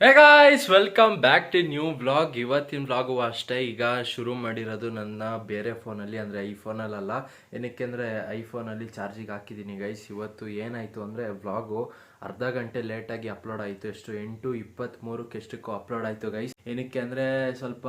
Hey guys welcome back to new vlog ಇವತ್ತಿನ vlog ಅಷ್ಟೇ. ಈಗ ಶುರು ಮಾಡಿರೋದು ನನ್ನ ಬೇರೆ ಫೋನಲ್ಲಿ ಅಂದರೆ ಐಫೋನಲ್ಲ ಏನಕ್ಕೆ ಅಂದರೆ ಐಫೋನಲ್ಲಿ ಚಾರ್ಜಿಗೆ ಹಾಕಿದ್ದೀನಿ ಗೈಸ್ ಇವತ್ತು ಏನಾಯಿತು ಅಂದರೆ ವ್ಲಾಗು ಅರ್ಧ ಗಂಟೆ ಲೇಟಾಗಿ ಅಪ್ಲೋಡ್ ಆಯಿತು, ಎಷ್ಟು? ಎಂಟು ಇಪ್ಪತ್ತ್ಮೂರಕ್ಕೆ ಎಷ್ಟಕ್ಕೂ ಅಪ್ಲೋಡ್ ಆಯಿತು ಗೈಸ್ ಏನಕ್ಕೆ ಅಂದರೆ ಸ್ವಲ್ಪ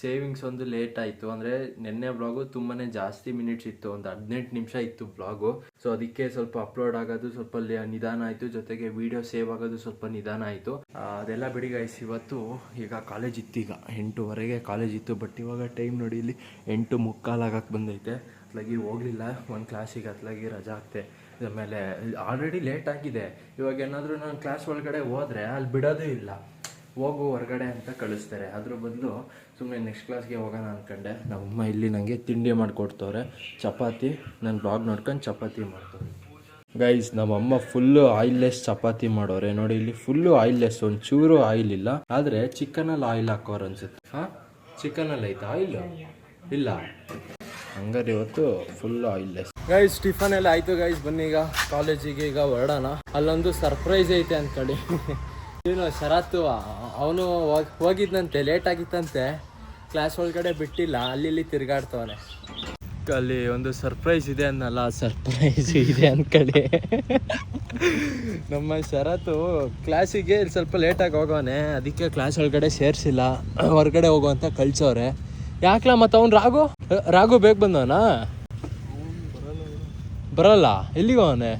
ಸೇವಿಂಗ್ಸ್ ಒಂದು ಲೇಟ್ ಆಯಿತು. ಅಂದರೆ ನಿನ್ನೆ ಬ್ಲಾಗು ತುಂಬಾ ಜಾಸ್ತಿ ಮಿನಿಟ್ಸ್ ಇತ್ತು. ಒಂದು ಹದಿನೆಂಟು ನಿಮಿಷ ಇತ್ತು ಬ್ಲಾಗು ಸೊ ಅದಕ್ಕೆ ಸ್ವಲ್ಪ ಅಪ್ಲೋಡ್ ಆಗೋದು ಸ್ವಲ್ಪ ನಿಧಾನ ಆಯಿತು. ಜೊತೆಗೆ ವಿಡಿಯೋ ಸೇವ್ ಆಗೋದು ಸ್ವಲ್ಪ ನಿಧಾನ ಆಯಿತು. ಅದೆಲ್ಲ ಬಿಡಿ ಗೈಸ್ ಇವತ್ತು ಈಗ ಕಾಲೇಜ್ ಇತ್ತು ಈಗ ಎಂಟುವರೆಗೆ ಕಾಲೇಜ್ ಇತ್ತು. ಬಟ್ ಇವಾಗ ಟೈಮ್ ನೋಡಿ ಇಲ್ಲಿ ಎಂಟು ಮುಕ್ಕಾಲಾಗಕ್ಕೆ ಬಂದೈತೆ. ಅತ್ಲಾಗಿ ಹೋಗಲಿಲ್ಲ. ಒಂದು ಕ್ಲಾಸಿಗೆ ಅತ್ಲಾಗಿ ರಜಾ ಆಗ್ತೆ ಆಮೇಲೆ ಆಲ್ರೆಡಿ ಲೇಟ್ ಆಗಿದೆ. ಇವಾಗ ಏನಾದರೂ ನಾನು ಕ್ಲಾಸ್ ಒಳಗಡೆ ಹೋದ್ರೆ ಅಲ್ಲಿ ಬಿಡೋದೇ ಇಲ್ಲ. ಹೋಗು ಹೊರಗಡೆ ಅಂತ ಕಳಿಸ್ತಾರೆ. ಅದ್ರ ಬದಲು ಸುಮ್ಮನೆ ನೆಕ್ಸ್ಟ್ ಕ್ಲಾಸ್ಗೆ ಹೋಗೋಣ ಅಂದ್ಕೊಂಡೆ ನಮ್ಮಮ್ಮ ಇಲ್ಲಿ ನನಗೆ ತಿಂಡಿ ಮಾಡಿಕೊಡ್ತವ್ರೆ. ಚಪಾತಿ ನನ್ನ ಬ್ಲಾಗ್ ನೋಡ್ಕೊಂಡು ಚಪಾತಿ ಮಾಡ್ತವ್ರೆ ಗೈಸ್ ನಮ್ಮಮ್ಮ ಫುಲ್ಲು ಆಯಿಲ್ಲೆಸ್ ಚಪಾತಿ ಮಾಡೋರೆ. ನೋಡಿ, ಇಲ್ಲಿ ಫುಲ್ಲು ಆಯಿಲ್ಲೆಸ್ ಒಂಚೂರು ಆಯಿಲ್ ಇಲ್ಲ. ಆದರೆ ಚಿಕನಲ್ಲಿ ಆಯಿಲ್ ಹಾಕೋರು ಅನ್ಸುತ್ತೆ. ಹಾಂ? ಚಿಕನಲ್ಲಿ ಐತೆ ಆಯಿಲ್ ಇಲ್ಲ. ಹಂಗಾರೆ ಇವತ್ತು ಫುಲ್ಲು ಆಯಿಲ್ಲೆಸ್ ಗೈಸ್ ಟಿಫನ್ ಎಲ್ಲ ಆಯ್ತು ಗೈಸ್ ಬನ್ನಿ ಈಗ ಕಾಲೇಜಿಗೆ ಈಗ ಹೊರಡೋಣ. ಅಲ್ಲೊಂದು ಸರ್ಪ್ರೈಸ್ ಐತೆ ಅಂದ್ಕೊಳ್ಳಿ ಏನು ಶರತ್ತು, ಅವನು ಹೋಗಿದ್ನಂತೆ ಲೇಟ್ ಆಗಿತ್ತಂತೆ. ಕ್ಲಾಸ್ ಒಳಗಡೆ ಬಿಟ್ಟಿಲ್ಲ, ಅಲ್ಲಿ ಇಲ್ಲಿ ತಿರ್ಗಾಡ್ತವನೆ. ಅಲ್ಲಿ ಒಂದು ಸರ್ಪ್ರೈಸ್ ಇದೆ ಅನ್ನಲ್ಲ ಸರ್ಪ್ರೈಸ್ ಇದೆ ಅನ್ಕೊಳ್ಳಿ. ನಮ್ಮ ಶರತ್ತು ಕ್ಲಾಸಿಗೆ ಸ್ವಲ್ಪ ಲೇಟಾಗಿ ಹೋಗೋನೆ ಅದಕ್ಕೆ ಕ್ಲಾಸ್ ಒಳಗಡೆ ಸೇರಿಸಿಲ್ಲ. ಹೊರಗಡೆ ಹೋಗುವಂತ ಕಳ್ಸೋರೆ ಯಾಕಲ ಮತ್ತು ಅವ್ನು ರಾಘು? ರಾಘು ಬೇಗ ಬಂದವನಾ? ಬರಲ್ಲ? ಎಲ್ಲಿಗೆ ಅವನೆ?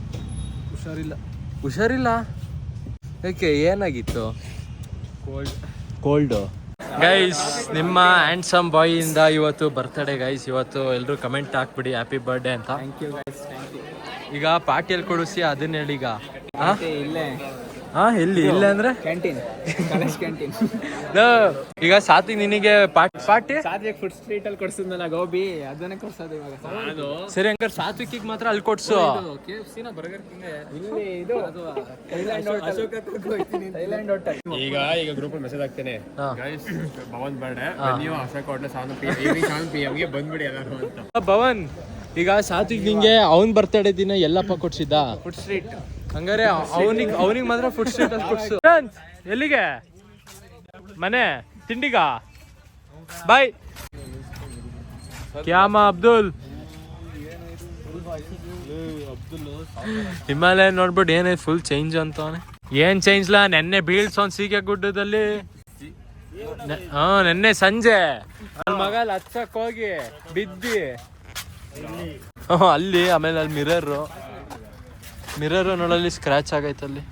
ಹುಷಾರಿಲ್ಲ. ಹುಷಾರಿಲ್ಲ? ಯಾಕೆ ಏನಾಗಿತ್ತು? ಕೋಲ್ಡ್ ಕೋಲ್ಡು ಗೈಸ್ ನಿಮ್ಮ ಹ್ಯಾಂಡ್ಸಮ್ ಬಾಯ್ ಇಂದ ಇವತ್ತು ಬರ್ತಡೇ ಗೈಸ್ ಇವತ್ತು ಎಲ್ಲರೂ ಕಮೆಂಟ್ ಹಾಕ್ಬಿಡಿ ಹ್ಯಾಪಿ ಬರ್ಡೇ ಅಂತ. ಈಗ ಪಾರ್ಟಿಯಲ್ಲಿ ಕೊಡಿಸಿ ಅದನ್ನ ಹೇಳಿ ಈಗ. ಹಾಂ ಇಲ್ಲೇ. ಹಾ ಎಲ್ಲಿ? ಇಲ್ಲ ಅಂದ್ರೆ ಕ್ಯಾಂಟೀನ್ ಕಾಲೇಜ್ ಕ್ಯಾಂಟೀನ್ ಈಗ ಸಾತಿ ನಿನಗೆ party party Satvik food street ಅಲ್ಲಿ ಕೊಡ್ಸಿದ್ನಲ್ಲ ಗೋಬಿ ಅದನ್ನೇ ಕೊಡ್ಸೋದು ಇವಾಗ. ಸರಿ ಹಂಗಾರೆ ಸಾತ್ವಿಕಿಗೆ ಮಾತ್ರ ಅಲ್ಲಿ ಕೊಡ್ಸು. ಕೆ ಎಫ್ ಸಿನ ಬರ್ಗರ್ ಇಲ್ಲಿ ಇದು ಥೈಲ್ಯಾಂಡ್ ಹೋಟೆಲ್ ಈಗ ಈಗ ಗ್ರೂಪ್ ಅಲ್ಲಿ ಮೆಸೇಜ್ ಹಾಕ್ತೇನೆ. ಗೈಸ್ ಭವನ್ ಬರ್ಡೆ ನೀವು Ashok ಹೋಟ್ಲೆ seven P evening seven P ಎಮ್ಗೆ ಬಂದ್ಬಿಡಿ ಎಲ್ಲರೂ ಅಂತ. ಭವನ್ ಈಗ ಸಾತ್ವಿಕ್ ನಿಂಗೆ ಅವನ್ ಬರ್ತಡೇ ದಿನ ಎಲ್ಲಪ್ಪ ಕೊಡ್ಸಿದ್ದ? ಫುಡ್ ಸ್ಟ್ರೀಟ್ ಹಂಗಾರೆ ಅವನಿಗೆ ಅವನಿಗೆ ಮಾತ್ರ ಫುಡ್ ಸ್ಟ್ರೀಟ್ ಅಲ್ಲಿ ಕೊಡ್ಸು. ಎಲ್ಲಿಗೆ? ಮನೆ ತಿಂಡಿಗ? ಬಾಯ್ ಕ್ಯಾಮ ಅಬ್ದುಲ್. ಹಿಮಾಲಯ ನೋಡ್ಬಿಟ್ಟು ಏನೇ ಫುಲ್ ಚೇಂಜ್ ಅಂತವನೆ ಏನ್ ಚೇಂಜ್ಲಾ ನೆನ್ನೆ ಬೀಳ್ಸೋನ್ ಸೀಗೆ ಗುಡ್ಡದಲ್ಲಿ. ಹ ನೆನ್ನೆ ಸಂಜೆ. ಮಗ ಅಲ್ಲಿ ಹಚ್ಚಕ್ ಹೋಗಿ ಬಿದ್ದಿ. ಅಲ್ಲಿ ಆಮೇಲೆ ಅಲ್ಲಿ ಮಿರರ್ ಮಿರರ್ ನೋಡಲ್ಲಿ ಸ್ಕ್ರಾಚ್ ಆಗೈತೆ ಅಲ್ಲಿ.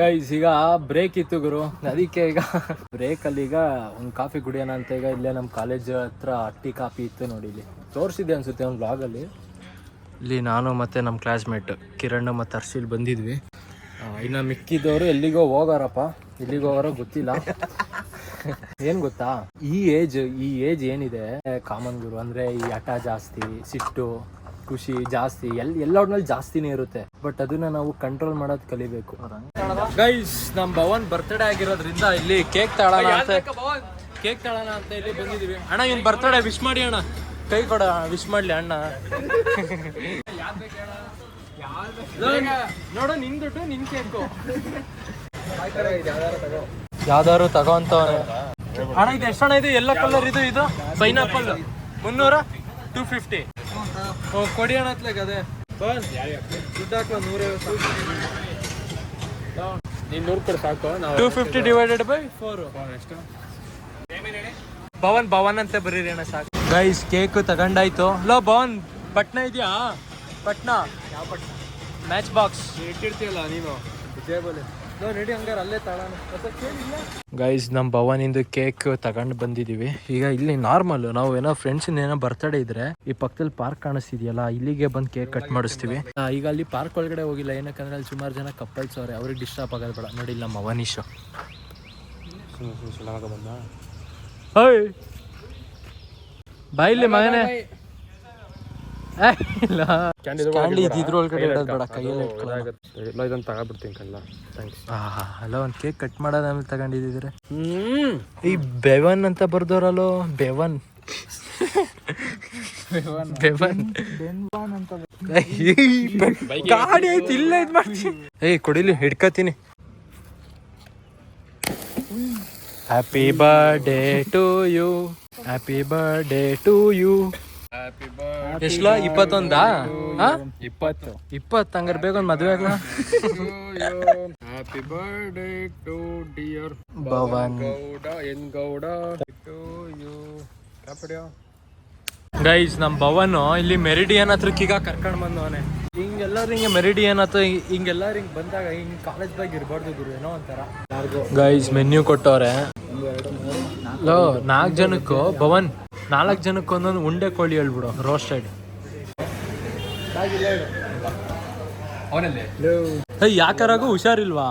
ಗೈಸ್ ಈಗ ಬ್ರೇಕ್ ಇತ್ತು ಗುರು. ಅದಕ್ಕೆ ಈಗ ಬ್ರೇಕ್ ಅಲ್ಲಿ ಈಗ ಒಂದು ಕಾಫಿ ಕುಡಿಯೋಣ ಅಂತ ಈಗ ಇಲ್ಲೇ ನಮ್ಮ ಕಾಲೇಜ್ ಹತ್ರ ಟೀ ಕಾಫಿ ಇತ್ತು ನೋಡಿ ಇಲ್ಲಿ. ತೋರಿಸಿದ್ದೆ ಅನ್ಸುತ್ತೆ ಒಂದು ಬ್ಲಾಗ್ ಅಲ್ಲಿ. ಇಲ್ಲಿ ನಾನು ಮತ್ತೆ ನಮ್ಮ ಕ್ಲಾಸ್ಮೇಟ್ ಕಿರಣ್ ಮತ್ತು ಹರ್ಷಿಲ್ ಬಂದಿದ್ವಿ. ಇನ್ನು ಮಿಕ್ಕಿದವರು ಎಲ್ಲಿಗೋ ಹೋಗಾರಪ್ಪ. ಎಲ್ಲಿಗೋ ಹೋಗೋರೋ ಗೊತ್ತಿಲ್ಲ. ಏನ್ ಗೊತ್ತಾ? ಈ ಏಜ್ ಈ ಏಜ್ ಏನಿದೆ ಕಾಮನ್ ಗುರು ಅಂದ್ರೆ ಈ ಹಠ ಜಾಸ್ತಿ ಸಿಟ್ಟು ಖುಷಿ ಜಾಸ್ತಿ ಎಲ್ ಎಲ್ಲೋಡ್ನಲ್ಲಿ ಜಾಸ್ತಿನೇ ಇರುತ್ತೆ. ಬಟ್ ಅದನ್ನ ನಾವು ಕಂಟ್ರೋಲ್ ಮಾಡೋದ್ ಕಲಿಬೇಕು. ಗೈಸ್ ನಮ್ ಭವನ್ ಬರ್ತ್ಡೇ ಆಗಿರೋದ್ರಿಂದ ಇಲ್ಲಿ ಕೇಕ್ ತಾಳ ಅಂತ ಕೇಕ್ ತಗೊಳ್ಳೋಣ ಅಂತ ಇಲ್ಲಿ ಬಂದಿದೀವಿ. ಅಣ್ಣ ಇವ್ನ್ ಬರ್ತ್ಡೇ ವಿಶ್ ಮಾಡಿ ಅಣ್ಣ. ಕೈ ಕೊಡ ವಿಶ್ ಮಾಡ್ಲಿ ಅಣ್ಣ. ನೋಡು ನಿನ್ ದುಡ್ಡು ನಿನ್ ಕೇಕು ಯಾವ್ದಾದ್ರು ತಗೋಂತವನೆ ಅಣ್ಣ ಇದು ಎಷ್ಟು ಅಣ್ಣ ಇದು? ಎಲ್ಲ ಕಲರ್ ಇದು ಇದು? ಪೈನಾಪಲ್ ಮುನ್ನೂರ? ಟೂ ಫಿಫ್ಟಿ ಓ ಕೊಡಿ ಅಣ್ಣ ಅದೇ ಬಸ್ ದುಡ್ಡು ಹಾಕ್ಲ ನೂರೈವತ್ತು ನೀನ್ ನೂರು ಕೊಡು ಸಾಕು two fifty divided by four ಎಷ್ಟು ಭವನ್ ಭವನ್ ಅಂತ ಬರೀರಿ ಅಣ್ಣ ಸಾಕು. ಗೈಸ್ ಕೇಕ್ ತಗೊಂಡಾಯ್ತು. ಲೋ ಭವನ್ ಪಟ್ನ ಇದೆಯಾ? ಪಟ್ನಾ ಯಾವ ಪಟ್ನ ಮ್ಯಾಚ್ ಬಾಕ್ಸ್ ಇಟ್ಟಿರ್ತೀಯಲ್ಲ ನೀನು. ಗೈಸ್ ನಮ್ಮ ಭವನಿಂದ ಕೇಕ್ ತಗೊಂಡು ಬಂದಿದೀವಿ. ಈಗ ಇಲ್ಲಿ ನಾರ್ಮಲ್ ನಾವು ಏನೋ ಫ್ರೆಂಡ್ಸ್ ಏನೋ ಬರ್ತಡೇ ಇದ್ರೆ ಈ ಪಕ್ಕದಲ್ಲಿ ಪಾರ್ಕ್ ಕಾಣಿಸ್ತಿದೆಯಲ್ಲ ಇಲ್ಲಿಗೆ ಬಂದು ಕೇಕ್ ಕಟ್ ಮಾಡಿಸ್ತೀವಿ. ಈಗ ಅಲ್ಲಿ ಪಾರ್ಕ್ ಒಳಗಡೆ ಹೋಗಿಲ್ಲ ಏನಕ್ಕಂದ್ರೆ ಅಲ್ಲಿ ಸುಮಾರು ಜನ ಕಪ್ಪಲ್ಸ್ ಅವ್ರೆ ಅವ್ರಿಗೆ ಡಿಸ್ಟರ್ಬ್ ಆಗೋದು ಬೇಡ. ನೋಡಿ ಇಲ್ಲಿ ನಮ್ಮ ಹೋಯ್ ಬಾಯಿಲಿ ಮಗನೇ. ಇಲ್ಲ ಕ್ಯಾಂಡಿ ಇಡೋದು ಬೇಡ ಕೈಯಲ್ಲಿ ಇದನ್ನ ಕಣ್ಣ ಥ್ಯಾಂಕ್ಸ್ ಅಲ್ಲ ಒಂದು ಕೇಕ್ ಕಟ್ ಮಾಡೋದು ಆಮೇಲೆ ತಗೊಂಡಿದ್ದಿದ್ರೆ ಈ ಬೆವನ್ ಅಂತ ಬರ್ದೋರಲ್ಲೋ ಬೆವನ್. ಬೆವನ್. ಗಾಡಿ ಐತಿ ಇಲ್ಲ ಇದ್ ಮಾಡ್ತೀನಿ. ಏಯ್ ಕೊಡಿಲಿ ಹಿಡ್ಕತೀನಿ. Happy birthday to you happy birthday to you ಎಷ್ಟಲ? ಇಪ್ಪತ್ತೊಂದಾ? ಇಪ್ಪತ್ತು. ಇಪ್ಪತ್ತು ಹಂಗಾರೆ ಬೇಗ ಒಂದು ಮದುವೆ ಆಗ್ಲಾ? Happy birthday to dear Bhavan. Gowda N Gowda. To you guys ನಮ್ ಭವನ್ ಇಲ್ಲಿ ಮೆರಿಡಿಯನ್ ಹತ್ರ ಕೀಗ ಕರ್ಕೊಂಡ್ ಬಂದವನೆ ಹಿಂಗೆಲ್ಲರೂ ಹಿಂಗೆ ಮೆರಿಡಿಯನ್ ಹತ್ರ ಹಿಂಗೆಲ್ಲರೂ ಹಿಂಗ್ ಬಂದಾಗ ಹಿಂಗ್ ಕಾಲೇಜ್ ಬ್ಯಾಗ್ ಇರಬಾರ್ದು ಗುರು ಏನೋ ಒಂಥರ. ಗೈಸ್ ಮೆನ್ಯೂ ಕೊಟ್ಟವ್ರೆ. ಹಲೋ ನಾಲ್ಕು ಜನಕ್ಕೂ ಭವನ್. ನಾಲ್ಕು ಜನಕ್ಕೆ ಒಂದೊಂದು ಉಂಡೆ ಕೋಳಿ ಹೇಳ್ಬಿಡು ರೋಸ್ಟೆಡ್ ಏಯ್ ಯಾಕಾರಾಗೂ ಹುಷಾರಿಲ್ವಾ?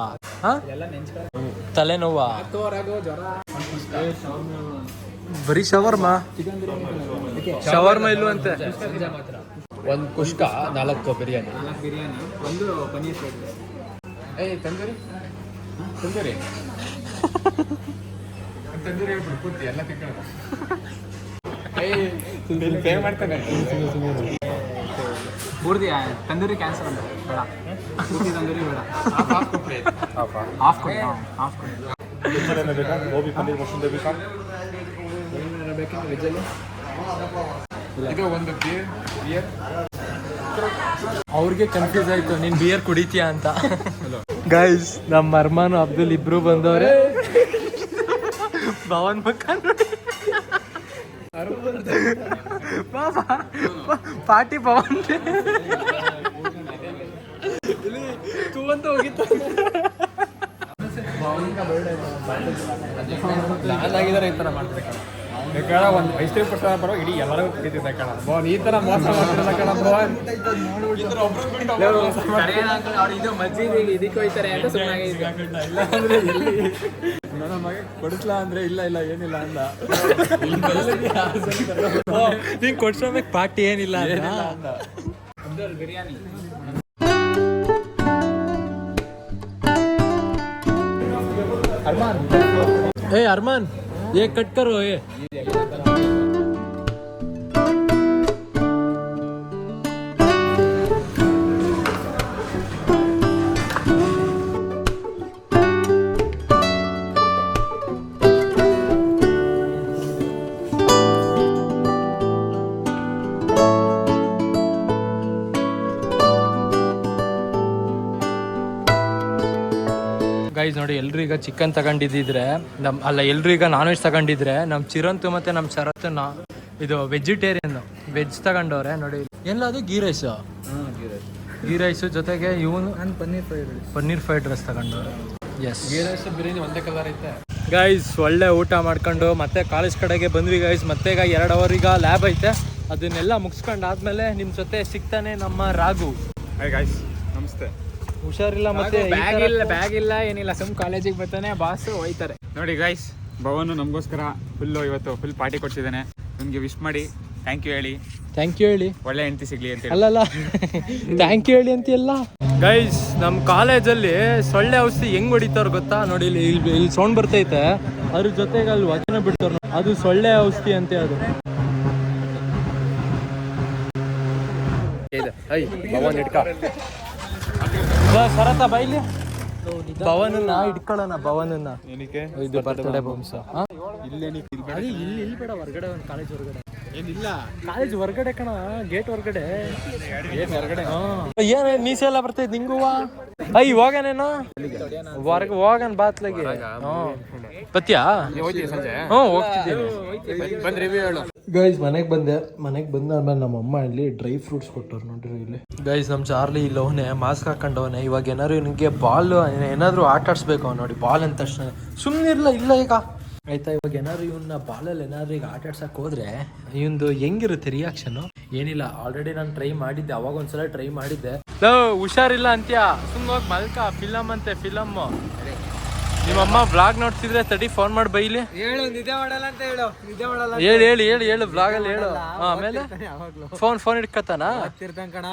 ತಲೆನೋವಾ? ಬರೀ ಶವರ್ಮಾ? ಶವರ್ಮ ಇಲ್ವಂತೆ ಒಂದು ಕುಷ್ಕ ನಾಲ್ಕು ಬಿರಿಯಾನಿ. ಬಿರಿಯಾನಿ ಒಂದು ಪನ್ನೀರ್ ಏಯ್ ತಂದೂರಿ? ತಂದೂರಿ? ತಂದೂರಿ ಎಲ್ಲ ಏಯ್ ತಂದೂರಿ ಕ್ಯಾನ್ಸಲ್ ಅಂತ. ಬೇಡ. ತಂದೂರಿ ಬೇಡ. ಹಾಫ್ ಬಿಯರ್ ಅವ್ರಿಗೆ ಕನ್ಫ್ಯೂಸ್ ಆಯ್ತು, ನೀನ್ ಬಿಯರ್ ಕುಡಿತೀಯಾ ಅಂತ. ಗೈಸ್ ನಮ್ಮ ಅರ್ಮಾನು ಅಬ್ದುಲ್ ಇಬ್ರು ಬಂದವ್ರೆ. ಭವನ್ ಮಕ್ಕ ಬಾಬಾ, ಪಾರ್ಟಿ ಪವನ್. ತೂ ಅಂತ ಹೋಗಿತ್ತು ಈ ಥರ ಮಾಡ್ತಾರೆ ಕಣ. ಒಂದು ಬರೋ ಇಡೀ ಎಲ್ಲರಿಗೂ ಕುಡಿತಿದ್ದೆ ಕಣ. ಬೋನ್ ಈ ಥರ ಮೋಸ ಮಾಡ್ತಿರಲ್ಲ ಕಣ ಇದಕ್ಕೆ ಹೋಯ್ತಾರೆ ಅಂತ ಸುಮ್ಮನೆ ಮಗ ಕೊಡಿಸ್ಲಾ ಅಂದ್ರೆ ಇಲ್ಲ ಇಲ್ಲ ಏನಿಲ್ಲ ಅಂದ. ನೀನ್ ಕೊಡ್ಸೋಬೇಕು ಪಾರ್ಟಿ ಏನಿಲ್ಲ ಅಂದ. ಬಿರಿಯಾನಿ ಅರ್ಮಾನ್. ಏ ಅರ್ಮಾನ್ ಏ ಕಟ್ ಕರೋ ಏ. ಗೈಸ್ ನೋಡಿ ಎಲ್ರೀಗ ಈಗ ಚಿಕನ್ ತಗೊಂಡಿದ್ದಿದ್ರೆ ನಮ್ ಅಲ್ಲ ಎಲ್ರೀಗ ಈಗ ನಾನ್ ವೆಜ್ ತಗೊಂಡಿದ್ರೆ ನಮ್ ಚಿರಂತು ಮತ್ತೆ ನಮ್ ಶರತ್ ನಾ ಇದು ವೆಜಿಟೇರಿಯನ್ ವೆಜ್ ತಗೊಂಡವ್ರೆ ನೋಡಿ. ಎಲ್ಲ ಅದು? ಗೀ ರೈಸ್ ಗೀ ರೈಸ್ ಜೊತೆಗೆ ಇವನು ನಾನು paneer fried rice paneer fried rice ತಗೊಂಡವ್ರೆ. Yes ghee rice biryani ಒಂದೇ ಕಲರ್ ಐತೆ. ಗೈಸ್ ಒಳ್ಳೆ ಊಟ ಮಾಡ್ಕೊಂಡು ಮತ್ತೆ ಕಾಲೇಜ್ ಕಡೆಗೆ ಬಂದ್ವಿ ಗೈಸ್ ಮತ್ತೆ ಈಗ ಎರಡು ಅವರ್ ಈಗ ಲ್ಯಾಬ್ ಐತೆ. ಅದನ್ನೆಲ್ಲ ಮುಗಿಸ್ಕೊಂಡಾದ್ಮೇಲೆ ನಿಮ್ ಜೊತೆ ಸಿಗ್ತಾನೆ ನಮ್ಮ ರಾಘು. ಗೈಸ್ ಗಾಯ್ಸ್ ನಮಸ್ತೆ. ಹುಷಾರಿಲ್ಲ ಮತ್ತೆ ಬ್ಯಾಗ್ ಇಲ್ಲ ಬ್ಯಾಗ್ ಇಲ್ಲ ಏನಿಲ್ಲ ಸುಮ್ ಕಾಲೇಜಿಗೆ ಬರ್ತಾನೆ ಬಾಸ್ ಹೋಯ್ತಾರೆ ನೋಡಿ ಗೈಸ್ ಭವನ್ ನಮಗೋಸ್ಕರ ಫುಲ್ಲು ಇವತ್ತು ಫುಲ್ ಪಾರ್ಟಿ ಕೊಡ್ಸಿದ್ದಾನೆ. ನಿಮಗೆ ವಿಶ್ ಮಾಡಿ ಥ್ಯಾಂಕ್ ಯು ಹೇಳಿ. ಥ್ಯಾಂಕ್ ಯು ಹೇಳಿ. ಒಳ್ಳೆ ಹೆಂಡತಿ ಸಿಗ್ಲಿ ಅಂತ ಅಲ್ಲಲ್ಲ ಥ್ಯಾಂಕ್ ಯು ಹೇಳಿ ಅಂತೀಯಲ್ಲ? ಗೈಸ್ ನಮ್ಮ ಕಾಲೇಜಲ್ಲಿ ಸೊಳ್ಳೆ ಔಷಧಿ ಹೆಂಗ್ ಹೊಡಿತಾರ ಗೊತ್ತಾ? ನೋಡಿ ಇಲ್ಲಿ ಇಲ್ಲಿ ಇಲ್ಲಿ ಸೌಂಡ್ ಬರ್ತೈತೆ. ಅದ್ರ ಜೊತೆಗೆ ಅಲ್ಲಿ ವಚನ ಬಿಡ್ತಾರ ಅದು ಸೊಳ್ಳೆ ಔಷಧಿ ಅಂತೆ ಅದು ಭವನ್ ಇಟ್ಕ. ಬಾ, ಶರತ ಬೈಲಿ ಭವನನ್ನ ಇಟ್ಕೊಳ್ಳೋಣ ಭವನನ್ನ ಏನಕ್ಕೆ ಇದು ಬರ್ತಡೇ ಬಾಂಬ್ಸ್ ಇಲ್ಲಿ ಇಲ್ಲಿ ಬೇಡ ಹೊರಗಡೆ ಒಂದು ಕಾಲೇಜ್ ಹೊರಗಡೆ ಏನಿಲ್ಲ ಕಾಲೇಜ್ ಹೊರಗಡೆ ಕಣ ಗೇಟ್ ಹೊರಗಡೆ ಏನ್ ಹೊರಗಡೆ ಏನ ಮೀಸೆ ಎಲ್ಲ ಬರ್ತೈತೆ ನಿಂಗುವ ಅಯ್ಯ ಹೋಗನೇನು ಹೊರಗ ಹೋಗನ್ ಬಾತ್ಲಗೆ ಹ್ಞೂ ಹೋಗ್ತಿದ್ದೀನಿ ಬಂದ್ ರಿವ್ಯೂ ಹೇಳು ಗೈಸ್ ಮನೆಗೆ ಬಂದೆ. ಮನೆಗೆ ಬಂದಾದ್ಮೇಲೆ ನಮ್ಮ ಅಮ್ಮ ಇಲ್ಲಿ ಡ್ರೈ ಫ್ರೂಟ್ಸ್ ಕೊಟ್ಟವ್ರು ನೋಡ್ರಿ ಇಲ್ಲಿ. ಗೈಸ್ ನಮ್ಮ ಚಾರ್ಲಿ ಇಲ್ಲಿ ಅವನೇ ಮಾಸ್ಕ್ ಹಾಕೊಂಡವನೇ. ಇವಾಗ ಏನಾದ್ರು ನಿಮಗೆ ಬಾಲ್ ಏನಾದ್ರು ಆಟ ಆಡ್ಸ್ಬೇಕು ನೋಡಿ ಬಾಲ್ ಅಂತ ತಕ್ಷಣ. ಸುಮ್ಮನೆ ಇರಲ್ಲ ಇಲ್ಲ ಈಗ. ಆಯ್ತಾ, ಇವಾಗ ಏನಾದ್ರು ಇವನ್ನ ಬಾಲಲ್ಲಿ ಏನಾದ್ರು ಈಗ ಆಟ ಆಡ್ಸಕ್ ಹೋದ್ರೆ ಇವಂದು ಹೆಂಗಿರುತ್ತೆ ರಿಯಾಕ್ಷನ್ ಏನಿಲ್ಲ ಆಲ್ರೆಡಿ ನಾನು ಟ್ರೈ ಮಾಡಿದ್ದೆ. ಅವಾಗ ಒಂದ್ಸಲ ಟ್ರೈ ಮಾಡಿದ್ದೆ. ಹುಷಾರಿಲ್ಲ ಅಂತ್ಯ? ಸುಮ್ಮನೆ ಮಲ್ಕ. ಫಿಲಮ್ ಅಂತೆ ಫಿಲಮ್ ನಿಮ್ಮಮ್ಮ ಬ್ಲಾಗ್ ನೋಡ್ತಿದ್ರೆ ತಡಿ ಫೋನ್ ಮಾಡಿ ಬೈಲಿ ಹೇಳು ನಿದ್ದೆ ಮಾಡಲ್ಲ ಅಂತ ಹೇಳು. ನಿದ್ದೆ ಮಾಡಲ್ಲ ಹೇಳಿ ಹೇಳಿ. ಹೇಳಿ ಹೇಳು ಬ್ಲಾಗಲ್ಲಿ ಹೇಳು. ಆಮೇಲೆ? Phone phone ಇಟ್ಕತಾನ? ಹತ್ತಿರ್ತಾನ ಕಣ.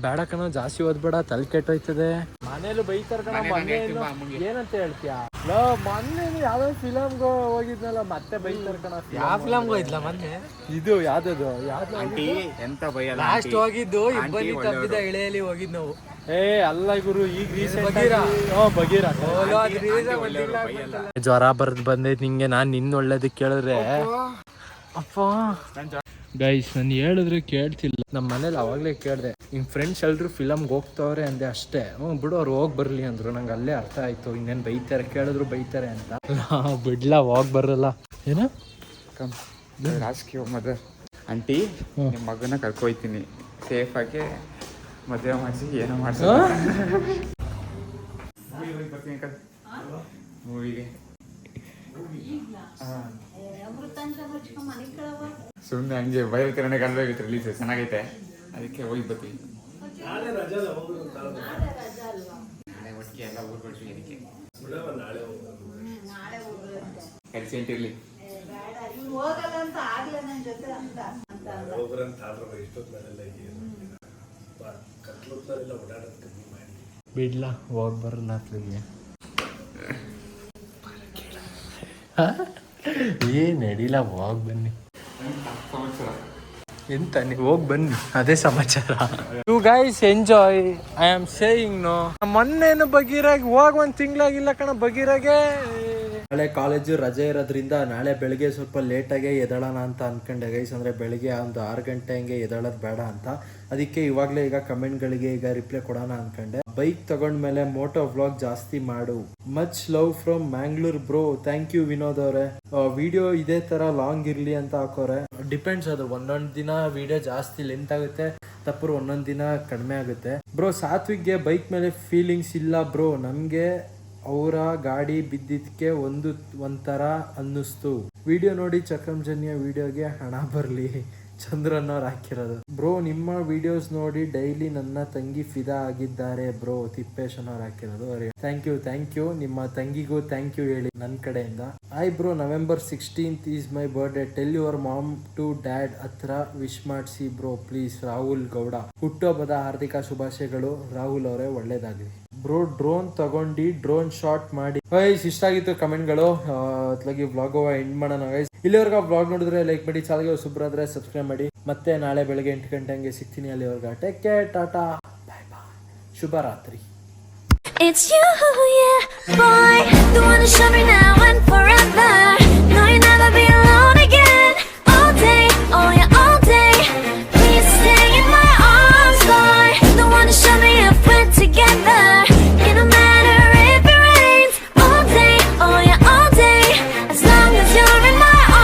ಬೇಡ ಕಣ ಜಾಸ್ತಿ ಓದ್ಬೇಡ ತಲೆ ಕೆಟ್ಟೋಯ್ತದೆ. ಮನೇಲಿ ಬೈತಾರ ಕಣ ಏನು- ಏನಂತ ಹೇಳ್ತೀಯ? ಮೊನ್ನೆ ಯಾವ್ದೋ ಫಿಲಮ್ಗೆ ಹೋಗಿದ್ನಲ್ಲ ಮತ್ತೆ ಬೈತಾರೆ ಕಣ ಯಾವ ಫಿಲಮ್ ಹೋಯ್ತಲ್ಲ ಮೊನ್ನೆ? ಇದು ಯಾವ್ದದು? ಯಾವ್ದು ಆಂಟಿ ಎಂತ ಭಯ ಲಾಸ್ಟ್ ಹೋಗಿದ್ದು ಇಬ್ಬನಿ ತಪ್ಪಿದ ಇಳೆಯಲ್ಲಿ ಹೋಗಿದ್ ನಾವು. ಏ ಅಲ್ಲ ಗುರು ಈಗ ರೀಸೆಂಟ್. ಜ್ವರ ಬರದ್ ಬಂದೈತ್ ನಿಂಗೆ ನಾನ್ ನಿನ್ನ ಒಳ್ಳೇದಕ್ಕೆ ಕೇಳಿದ್ರೆ. ಅಪ್ಪ. ಗೈಸ್ ನಾನು ಹೇಳಿದ್ರೆ ಕೇಳ್ತಿಲ್ಲ. ನಮ್ಮ ಮನೇಲಿ ಅವಾಗಲೇ ಕೇಳಿದೆ ನಿಮ್ಮ ಫ್ರೆಂಡ್ಸ್ ಎಲ್ಲರೂ ಫಿಲಮ್ಗೆ ಹೋಗ್ತವ್ರೆ? ಅಂದೆ ಅಷ್ಟೇ. ಹ್ಞೂ ಬಿಡು ಅವ್ರು ಹೋಗಿ ಬರಲಿ ಅಂದ್ರು. ನಂಗೆ ಅಲ್ಲೇ ಅರ್ಥ ಆಯ್ತು ಇನ್ನೇನು ಬೈತಾರೆ ಕೇಳಿದ್ರು ಬೈತಾರೆ ಅಂತ. ಬಿಡ್ಲ ಹೋಗಿ ಬರಲ್ಲ ಏನ? ಕಮ್ ರಾಜಕೀಯ ಮದರ್ ಆಂಟಿ ನಿಮ್ಮ ಮಗನ ಕರ್ಕೊಯ್ತೀನಿ. ಸೇಫ್ ಆಗಿ ಮದುವೆ ಮಾಡಿಸಿ ಏನೋ ಮಾಡಿಸಿ. ಮೂವಿಗೆ ಸುಮ್ಮನೆ ಹಂಗೆ ಬಯಲ್ಕರಣೆ ಕಲ್ಬೇಕಾಗಿತ್ತು ರಿಲೀಸ್ ಚೆನ್ನಾಗೈತೆ. ಅದಕ್ಕೆ ಹೋಗಿ ಬರ್ತೀವಿ ಒಟ್ಟಿಗೆ ಎಲ್ಲ ಊರ್ ಹೊರಟ್ವಿ ಅದಕ್ಕೆ. ಕೆಲಸ ಇರ್ಲಿ. ಹೋಗಲ್ಲ ಅಂತ ಆಗ್ಲೇ ನನ್ನ ಜೊತೆ ಅಂತ. ಅಂತ ಅಂದ. ಬಿಡ್ಲಾ ಹೋಗಿ ಬರಲ್ಲ ಅತ್ಲಿಗೆ. ಏ ನಡೀಲ ಹೋಗಿ ಬನ್ನಿ. ಎಂತ ನೀವು ಹೋಗಿ ಬನ್ನಿ, ಅದೇ ಸಮಾಚಾರ. You guys enjoy I am saying no ಮೊನ್ನೆನು ಬಗೀರಾಗಿ ಹೋಗ್ ಒಂದ್ ತಿಂಗಳಾಗಿಲ್ಲ ಕಣ ಬಗೀರಾಗೆ. ನಾಳೆ ಕಾಲೇಜು ರಜೆ ಇರೋದ್ರಿಂದ ನಾಳೆ ಬೆಳಿಗ್ಗೆ ಸ್ವಲ್ಪ ಲೇಟಾಗೆ ಎದಳೋಣ ಅಂತ ಅನ್ಕೊಂಡೆ. ಗೈಸ್ ಅಂದ್ರೆ ಬೆಳಿಗ್ಗೆ ಒಂದು ಆರು ಗಂಟೆ ಹಂಗೆ ಎದಳೋದು ಬೇಡ ಅಂತ. ಅದಕ್ಕೆ ಇವಾಗಲೇ ಈಗ ಕಮೆಂಟ್ಗಳಿಗೆ ಈಗ ರಿಪ್ಲೈ ಕೊಡೋಣ ಅನ್ಕೊಂಡೆ. ಬೈಕ್ ತಗೊಂಡ್ಮೇಲೆ ಮೋಟೋ ವ್ಲಾಗ್ ಜಾಸ್ತಿ ಮಾಡು. Much love from Mangalore bro thank you Vinod ಅವರೇ. ವಿಡಿಯೋ ಇದೇ ತರ ಲಾಂಗ್ ಇರ್ಲಿ ಅಂತ ಹಾಕೋರೆ. ಡಿಪೆಂಡ್ಸ್ ಅದು, ಒಂದೊಂದು ದಿನ ವಿಡಿಯೋ ಜಾಸ್ತಿ ಲೆಂತ್ ಆಗುತ್ತೆ, ತಪ್ಪರು ಒಂದೊಂದು ದಿನ ಕಡಿಮೆ ಆಗುತ್ತೆ. ಬ್ರೋ ಸಾತ್ವಿಕ್ಗೆ ಬೈಕ್ ಮೇಲೆ ಫೀಲಿಂಗ್ಸ್ ಇಲ್ಲ ಬ್ರೋ ನಮಗೆ ಅವರ ಗಾಡಿ ಬಿದ್ದಿದ್ದಕ್ಕೆ ಒಂದು, ಒಂಥರ ಅನ್ನಿಸ್ತು. ವಿಡಿಯೋ ನೋಡಿ ಚಕ್ರಂಜನ್ಯ ವಿಡಿಯೋಗೆ ಹಣ ಬರಲಿ. ಚಂದ್ರನ್ ಅವ್ರು ಹಾಕಿರೋದು. ಬ್ರೋ, ನಿಮ್ಮ ವಿಡಿಯೋಸ್ ನೋಡಿ ಡೈಲಿ ನನ್ನ ತಂಗಿ ಫಿದಾ ಆಗಿದ್ದಾರೆ ಬ್ರೋ ತಿಪ್ಪೇಶನ್ ಅವ್ರು ಹಾಕಿರೋದು ಥ್ಯಾಂಕ್ ಯು ಥ್ಯಾಂಕ್ ಯು ನಿಮ್ಮ ತಂಗಿಗೂ ಥ್ಯಾಂಕ್ ಯು ಹೇಳಿ ನನ್ನ ಕಡೆಯಿಂದ. I bro November sixteenth is my birthday tell your mom to dad ಹತ್ರ ವಿಶ್ ಮಾಡಿಸಿ ಬ್ರೋ ಪ್ಲೀಸ್ ರಾಹುಲ್ ಗೌಡ. ಹುಟ್ಟುಹಬ್ಬದ ಹಾರ್ದಿಕ ಶುಭಾಶಯಗಳು. ರಾಹುಲ್ ಅವರೇ ಒಳ್ಳೇದಾಗಲಿ. ಬ್ರೋ, ಡ್ರೋನ್ ತಗೊಂಡು, ಡ್ರೋನ್ ಶಾಟ್ ಮಾಡಿ. ಗೈಸ್ ಇಷ್ಟ ಆಗಿತ್ತು ಕಮೆಂಟ್ಗಳು. ಅತ್ಲಾಗಿ ಬ್ಲಾಗ್ ಎಂಡ್ ಮಾಡೋಣ ಗೈಸ್ ಇಲ್ಲಿವರೆಗೂ ಬ್ಲಾಗ್ ನೋಡಿದ್ರೆ ಲೈಕ್ ಮಾಡಿ ಚಾನಲ್ಗೆ ಸುಬ್ರಾದ್ರೆ ಸಬ್ಸ್ಕ್ರೈಬ್ ಮಾಡಿ. ಮತ್ತೆ ನಾಳೆ ಬೆಳಗ್ಗೆ ಎಂಟು ಗಂಟೆ ಹಂಗೆ ಸಿಗ್ತೀನಿ ಅಲ್ಲಿವರೆಗೆ. Take care tata. Bye bye ಶುಭರಾತ್ರಿ. It's.